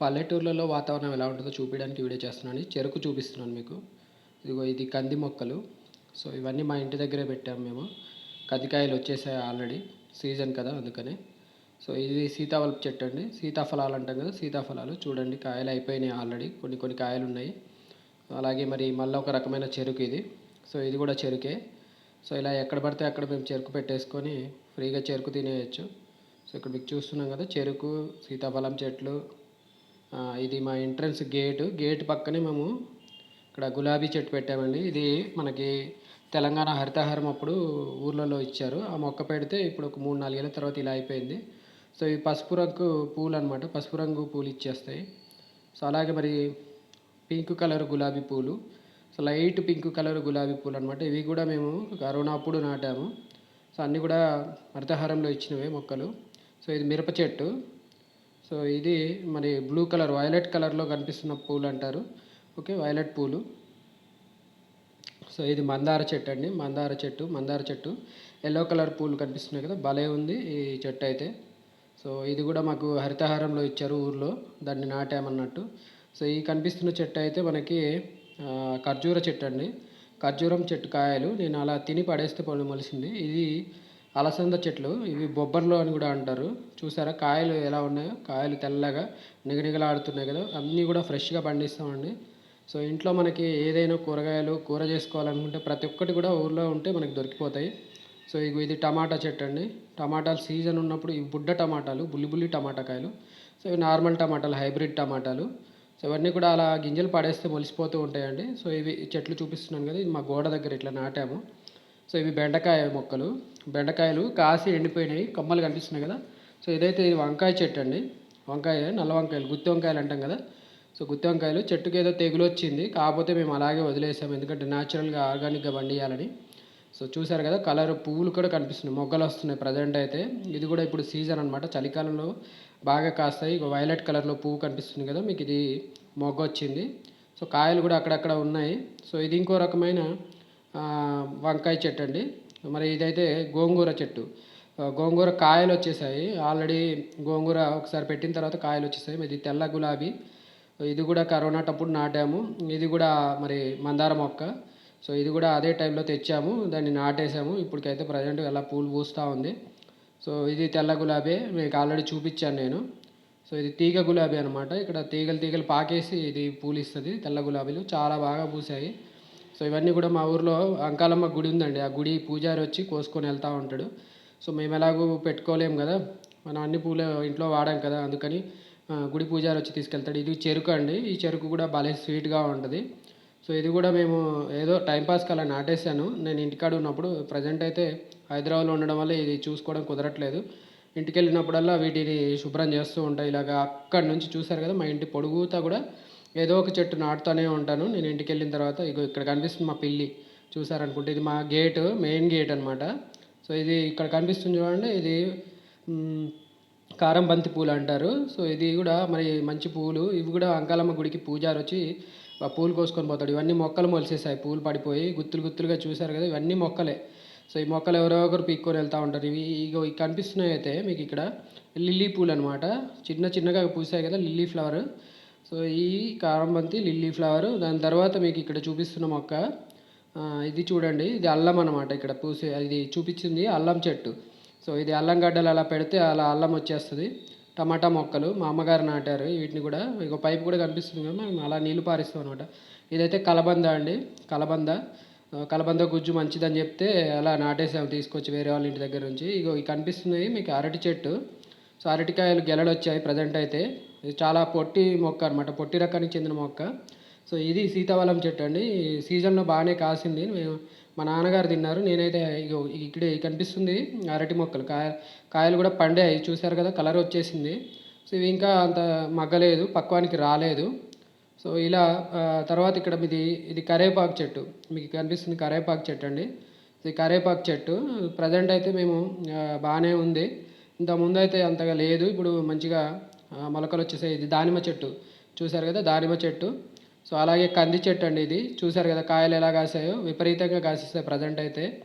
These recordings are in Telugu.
పల్లెటూర్లలో వాతావరణం ఎలా ఉంటుందో చూపించడానికి వీడియో చేస్తున్నాను. చెరుకు చూపిస్తున్నాను మీకు. ఇదిగో ఇది కంది మొక్కలు. సో ఇవన్నీ మా ఇంటి దగ్గరే పెట్టాము మేము. కందికాయలు వచ్చేసాయి ఆల్రెడీ. సీజన్ కదా అందుకనే. సో ఇది సీతాఫలపు చెట్టు అండి. సీతాఫలాలు అంటాం కదా సీతాఫలాలు. చూడండి కాయలు అయిపోయినాయి ఆల్రెడీ. కొన్ని కొన్ని కాయలు ఉన్నాయి. అలాగే మరి మళ్ళీ ఒక రకమైన చెరుకు ఇది. సో ఇది కూడా చెరుకే. సో ఇలా ఎక్కడ పడితే అక్కడ మేము చెరుకు పెట్టేసుకొని ఫ్రీగా చెరుకు తినేయచ్చు. సో ఇక్కడ మీకు చూస్తున్నాం కదా చెరుకు సీతాఫలం చెట్లు ఇది మా ఎంట్రన్స్ గేటు. గేట్ పక్కనే మేము ఇక్కడ గులాబీ చెట్టు పెట్టామండి. ఇది మనకి తెలంగాణ హరితహారం అప్పుడు ఊర్లలో ఇచ్చారు. ఆ మొక్క పెడితే ఇప్పుడు ఒక మూడు నాలుగేళ్ళ తర్వాత ఇలా అయిపోయింది. సో ఈ పసుపు రంగు పూలు అనమాట పసుపు రంగు పూలు ఇచ్చేస్తాయి. సో అలాగే మరి పింక్ కలర్ గులాబీ పూలు. సో లైట్ పింక్ కలర్ గులాబీ పూలు అనమాట ఇవి కూడా మేము కరోనా అప్పుడు నాటాము. సో అన్నీ కూడా హరితహారంలో ఇచ్చినవే మొక్కలు. సో ఇది మిరప చెట్టు. సో ఇది మరి బ్లూ కలర్ వైలెట్ కలర్లో కనిపిస్తున్న పూలు అంటారు. ఓకే వైలెట్ పూలు. సో ఇది మందార చెట్టు అండి మందార చెట్టు మందార చెట్టు. ఎల్లో కలర్ పూలు కనిపిస్తున్నాయి కదా భలే ఉంది ఈ చెట్టు అయితే. సో ఇది కూడా మాకు హరితహారంలో ఇచ్చారు ఊర్లో దాన్ని నాటామన్నట్టు. సో ఈ కనిపిస్తున్న చెట్టు అయితే మనకి ఖర్జూర చెట్టు అండి. ఖర్జూరం చెట్టు కాయలు నేను అలా తిని పడేస్తే పొలం మొలిసింది. ఇది అలసంద చెట్లు ఇవి బొబ్బర్లు అని కూడా అంటారు. చూసారా? కాయలు ఎలా ఉన్నాయో? కాయలు తెల్లగా నిగనిగలాడుతున్నాయి కదా? అన్నీ కూడా ఫ్రెష్గా పండిస్తామండి. సో ఇంట్లో మనకి ఏదైనా కూరగాయలు కూర చేసుకోవాలనుకుంటే ప్రతి ఒక్కటి కూడా ఊర్లో ఉంటే మనకి దొరికిపోతాయి. సో ఇవి ఇది టమాటా చెట్టు అండి. టమాటాలు సీజన్ ఉన్నప్పుడు ఇవి బుడ్డ టమాటాలు బుల్లి బుల్లి టమాటా కాయలు సో ఇవి నార్మల్ టమాటాలు హైబ్రిడ్ టమాటాలు. సో ఇవన్నీ కూడా అలా గింజలు పడేస్తే మొలిసిపోతూ ఉంటాయండి. సో ఇవి చెట్లు చూపిస్తున్నాను కదా ఇది మా గోడ దగ్గర ఇట్లా నాటాము. సో ఇవి బెండకాయ మొక్కలు. బెండకాయలు కాసి ఎండిపోయినాయి కమ్మలు కనిపిస్తున్నాయి కదా. సో ఇదైతే ఇది వంకాయ చెట్టు అండి వంకాయ నల్ల వంకాయలు గుత్తి వంకాయలు అంటాం కదా. సో గుత్తి వంకాయలు చెట్టుకి ఏదో తెగులు వచ్చింది కాకపోతే మేము అలాగే వదిలేసాము ఎందుకంటే న్యాచురల్గా ఆర్గానిక్గా పండియాలని. సో చూసారు కదా కలర్ పువ్వులు కూడా కనిపిస్తున్నాయి మొగ్గలు వస్తున్నాయి ప్రజెంట్ అయితే. ఇది కూడా ఇప్పుడు సీజన్ అనమాట చలికాలంలో బాగా కాస్తాయి. వైలెట్ కలర్లో పువ్వు కనిపిస్తుంది కదా మీకు ఇది మొగ్గ వచ్చింది సో కాయలు కూడా అక్కడక్కడ ఉన్నాయి. సో ఇది ఇంకో రకమైన వంకాయ చెట్టు అండి. మరి ఇదైతే గోంగూర చెట్టు. గోంగూర కాయలు వచ్చేసాయి. ఆల్రెడీ గోంగూర ఒకసారి పెట్టిన తర్వాత కాయలు వచ్చేసాయి. ఇది తెల్ల గులాబీ. ఇది కూడా కరోనా టప్పుడు నాటాము. ఇది కూడా మరి మందార మొక్క. సో ఇది కూడా అదే టైంలో తెచ్చాము. దాన్ని నాటేసాము. ఇప్పటికైతే ప్రజెంట్ ఎలా పూలు పూస్తూ ఉంది. సో ఇది తెల్ల గులాబీ. మీకు ఆల్రెడీ చూపించాను నేను. సో ఇది తీగ గులాబీ అనమాట ఇక్కడ తీగలు తీగలు పాకేసి ఇది పూలు ఇస్తుంది తెల్ల గులాబీలు. చాలా బాగా పూసాయి. సో ఇవన్నీ కూడా మా ఊర్లో అంకాలమ్మ గుడి ఉందండి. ఆ గుడి పూజారి వచ్చి కోసుకొని వెళ్తూ ఉంటాడు. సో మేము ఎలాగూ పెట్టుకోలేము కదా. మనం అన్ని పూలు ఇంట్లో వాడాం కదా. అందుకని గుడి పూజారి వచ్చి తీసుకెళ్తాడు. ఇది చెరుకు అండి. ఈ చెరుకు కూడా భలే స్వీట్గా ఉంటుంది. సో ఇది కూడా మేము ఏదో టైంపాస్కి అలా నాటేశాను. నేను ఇంటికాడ ఉన్నప్పుడు ప్రజెంట్ అయితే హైదరాబాద్లో ఉండడం వల్ల ఇది చూసుకోవడం కుదరట్లేదు. ఇంటికి వెళ్ళినప్పుడల్లా వీటిని శుభ్రం చేస్తూ ఉంటాయి. ఇలాగా అక్కడి నుంచి చూశారు కదా మా ఇంటి పొడుగుతా కూడా ఏదో ఒక చెట్టు నాటుతూనే ఉంటాను. నేను ఇంటికి వెళ్ళిన తర్వాత ఇగో ఇక్కడ కనిపిస్తుంది మా పిల్లి. చూసారనుకుంటే ఇది మా గేట్ మెయిన్ గేట్ అనమాట సో ఇది ఇక్కడ కనిపిస్తుంది చూడండి. ఇది కారం బంతి పూలు అంటారు. సో ఇది కూడా మరి మంచి పూలు. ఇవి కూడా అంకాలమ్మ గుడికి పూజారు వచ్చి పూలు కోసుకొని పోతాడు. ఇవన్నీ మొక్కలు మొలిసేసాయి. పూలు పడిపోయి గుత్తులు గుత్తులుగా చూశారు కదా ఇవన్నీ మొక్కలే. సో ఈ మొక్కలు ఎవరో ఒకరు పీక్కొని వెళ్తూ ఉంటారు. ఇవి ఇగో ఇవి కనిపిస్తున్నాయి అయితే మీకు ఇక్కడ. లిల్లీ పూలు అనమాట చిన్న చిన్నగా పూసాయి కదా లిల్లీ ఫ్లవర్. సో ఈ కారంబంతి లిల్లీ ఫ్లవర్. దాని తర్వాత మీకు ఇక్కడ చూపిస్తున్న మొక్క ఇది చూడండి. ఇది అల్లం అనమాట ఇక్కడ పూసే ఇది చూపించింది అల్లం చెట్టు. సో ఇది అల్లం గడ్డలు అలా పెడితే అలా అల్లం వచ్చేస్తుంది. టమాటా మొక్కలు మా అమ్మగారు నాటారు. వీటిని కూడా ఇక పైపు కూడా కనిపిస్తుంది కదా మేము అలా నీళ్ళు పారిస్తాం అనమాట ఇదైతే కలబంద అండి కలబంద. కలబంద గుజ్జు మంచిదని చెప్తే అలా నాటేసాము తీసుకొచ్చి వేరే వాళ్ళ ఇంటి దగ్గర నుంచి. ఇగో ఇవి కనిపిస్తున్నాయి మీకు అరటి చెట్టు. సో అరటికాయలు గెలలు వచ్చాయి ప్రజెంట్ అయితే. ఇది చాలా పొట్టి మొక్క అనమాట పొట్టి రకానికి చెందిన మొక్క. సో ఇది సీతాఫలం చెట్టు అండి. ఈ సీజన్లో బాగానే కాసింది. మేము మా నాన్నగారు తిన్నారు. నేనైతే ఇగో ఇక్కడే కనిపిస్తుంది అరటి మొక్కలు. కాయ కాయలు కూడా పండాయి. చూశారు కదా కలర్ వచ్చేసింది. సో ఇవి ఇంకా అంత మగ్గలేదు పక్వానికి రాలేదు. సో ఇలా తర్వాత ఇక్కడ మీది ఇది కరేపాకు చెట్టు. మీకు కనిపిస్తుంది కరేపాకు చెట్టు అండి. ఇది కరేపాకు చెట్టు. ప్రజెంట్ అయితే మేము బాగానే ఉంది. ఇంత ముందు అయితే అంతగా లేదు. ఇప్పుడు మంచిగా మొలకలు వచ్చేసాయి. ఇది దానిమ్మ చెట్టు. చూశారు కదా? దానిమ్మ చెట్టు. సో అలాగే కంది చెట్టు అండి ఇది. చూశారు కదా? కాయలు ఎలా కాసాయో? విపరీతంగా కాసేస్తాయి ప్రజెంట్ అయితే.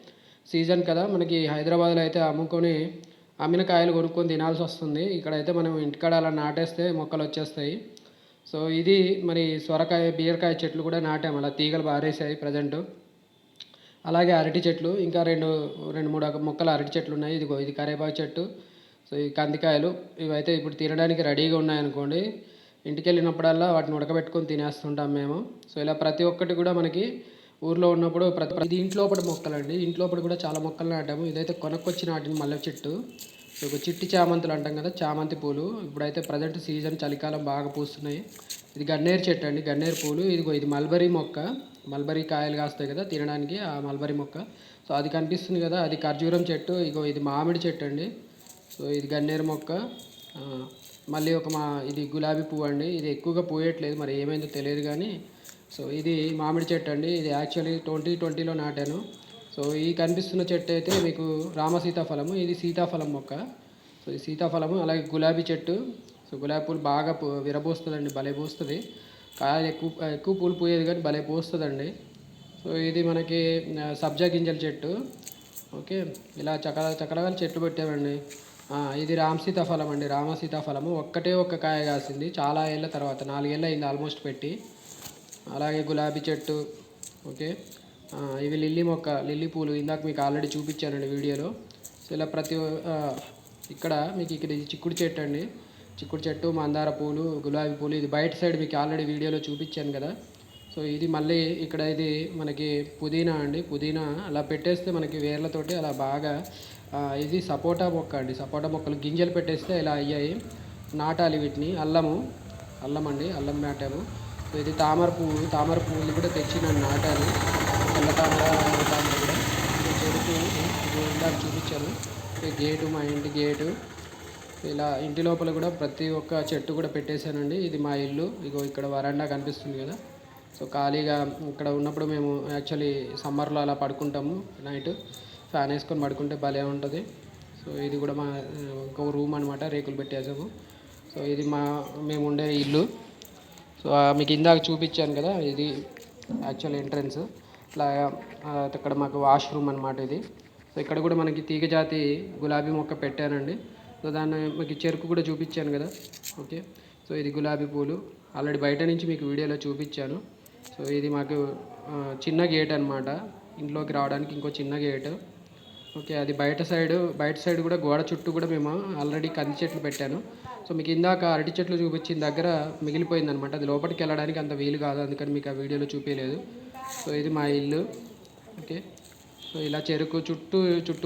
సీజన్ కదా. మనకి హైదరాబాద్లో అయితే అమ్ముకొని అమ్మిన కాయలు కొనుక్కొని తినాల్సి వస్తుంది. ఇక్కడైతే మనం ఇంటికాడ అలా నాటేస్తే మొక్కలు వచ్చేస్తాయి. సో ఇది మరి సొరకాయ బీరకాయ చెట్లు కూడా నాటాము. అలా తీగలు బారేసాయి ప్రజెంటు అలాగే అరటి చెట్లు. ఇంకా రెండు రెండు మూడు మొక్కలు అరటి చెట్లు ఉన్నాయి. ఇదిగో ఇది కరేపాకు చెట్టు. సో ఈ కందికాయలు ఇవైతే ఇప్పుడు తినడానికి రెడీగా ఉన్నాయనుకోండి ఇంటికి వెళ్ళినప్పుడల్లా వాటిని ఉడకబెట్టుకొని తినేస్తుంటాం మేము. సో ఇలా ప్రతి ఒక్కటి కూడా మనకి ఊర్లో ఉన్నప్పుడు ప్రతి ఇది ఇంట్లోపటి మొక్కలండి. ఇంట్లోపటి కూడా చాలా మొక్కలు నాటాము. ఇదైతే కొనుక్కొచ్చి నాటిన మల్లె చెట్టు. సో ఒక చిట్టి చామంతులు అంటాం కదా చామంతి పూలు. ఇప్పుడైతే ప్రజెంట్ సీజన్ చలికాలం బాగా పూస్తున్నాయి. ఇది గన్నేరు చెట్టు అండి గన్నేరు పూలు. ఇదిగో ఇది మల్బరీ మొక్క. మల్బరీ కాయలు కాస్తాయి కదా తినడానికి ఆ మల్బరీ మొక్క. సో అది కనిపిస్తుంది కదా అది ఖర్జూరం చెట్టు. ఇగో ఇది మామిడి చెట్టు అండి. సో ఇది గన్నేరు మొక్క. మళ్ళీ ఒక మా ఇది గులాబీ పువ్వు అండి. ఇది ఎక్కువగా పూయట్లేదు మరి ఏమైందో తెలియదు కానీ సో ఇది మామిడి చెట్టు అండి. ఇది యాక్చువల్లీ ట్వంటీ ట్వంటీలో నాటాను. సో ఈ కనిపిస్తున్న చెట్టు అయితే మీకు రామ సీతాఫలము ఇది సీతాఫలం మొక్క. సో ఈ సీతాఫలము అలాగే గులాబీ చెట్టు. సో గులాబీ పూలు బాగా విరబోస్తుందండి భలే పూస్తుంది. కాయలు ఎక్కువ ఎక్కువ పూలు పూయేది కానీ భలే పోస్తుందండి. సో ఇది మనకి సబ్జా గింజల చెట్టు. ఓకే ఇలా చకర చకరగా చెట్లు పెట్టామండి. ఇది రామ సీతాఫలం అండి. రామ సీతాఫలము. ఒక్కటే ఒక్క కాయ కాసింది. చాలా ఏళ్ళ తర్వాత నాలుగేళ్ళు అయింది ఆల్మోస్ట్ పెట్టి. అలాగే గులాబీ చెట్టు ఓకే. ఇవి లిల్లీ మొక్క లిల్లీ పూలు. ఇందాక మీకు ఆల్రెడీ చూపించానండి వీడియోలో. సో ఇలా ప్రతి ఇక్కడ మీకు ఇక్కడ ఇది చిక్కుడు చెట్టు అండి. చిక్కుడు చెట్టు మందార పూలు గులాబీ పూలు. ఇది బయట సైడ్ మీకు ఆల్రెడీ వీడియోలో చూపించాను కదా. సో ఇది మళ్ళీ ఇక్కడ ఇది మనకి పుదీనా అండి. పుదీనా అలా పెట్టేస్తే మనకి వేర్లతోటి అలా బాగా ఇది సపోటా మొక్క అండి. సపోటా మొక్కలు గింజలు పెట్టేస్తే ఇలా అయ్యాయి. నాటాలి వీటిని. అల్లము. అల్లం అండి. అల్లం నాటాము. సో ఇది తామర పువ్వు. తామర పువ్వులు కూడా తెచ్చి నన్ను నాటాలి. తెల్ల తామర తామర కూడా. చెరుకు ఇందాక చూపించాను. గేటు మా ఇంటి గేటు. ఇలా ఇంటి లోపల కూడా ప్రతి ఒక్క చెట్టు కూడా పెట్టేశానండి. ఇది మా ఇల్లు. ఇగో ఇక్కడ వరండా కనిపిస్తుంది కదా. సో ఖాళీగా ఇక్కడ ఉన్నప్పుడు మేము యాక్చువల్లీ సమ్మర్లో అలా పడుకుంటాము నైట్. ఫ్యాన్ వేసుకొని పడుకుంటే భలే ఉంటుంది. సో ఇది కూడా మా ఒక రూమ్ అనమాట రేకులు పెట్టేసాము సో ఇది మా మేము ఉండే ఇల్లు. సో మీకు ఇందాక చూపించాను కదా ఇది యాక్చువల్ ఎంట్రన్స్ ఇట్లా ఇక్కడ మాకు వాష్రూమ్ అనమాట ఇది. సో ఇక్కడ కూడా మనకి తీగ జాతి గులాబీ మొక్క పెట్టానండి. సో దాన్ని మీకు చెరుకు కూడా చూపించాను కదా. ఓకే. సో ఇది గులాబీ పూలు. ఆల్రెడీ బయట నుంచి మీకు వీడియోలో చూపించాను. సో ఇది మాకు చిన్న గేట్ అనమాట ఇంట్లోకి రావడానికి ఇంకో చిన్న గేట్ ఓకే అది బయట సైడ్ బయట సైడ్ కూడా గోడ చుట్టూ కూడా మేము ఆల్రెడీ కంది చెట్లు పెట్టాను. సో మీకు ఇందాక అరటి చెట్లు చూపించిన దగ్గర మిగిలిపోయింది అనమాట అది లోపలికి వెళ్ళడానికి అంత వీలు కాదు అందుకని మీకు ఆ వీడియోలో చూపించలేదు. సో ఇది మా ఇల్లు. ఓకే సో ఇలా చెరుకు చుట్టూ చుట్టూ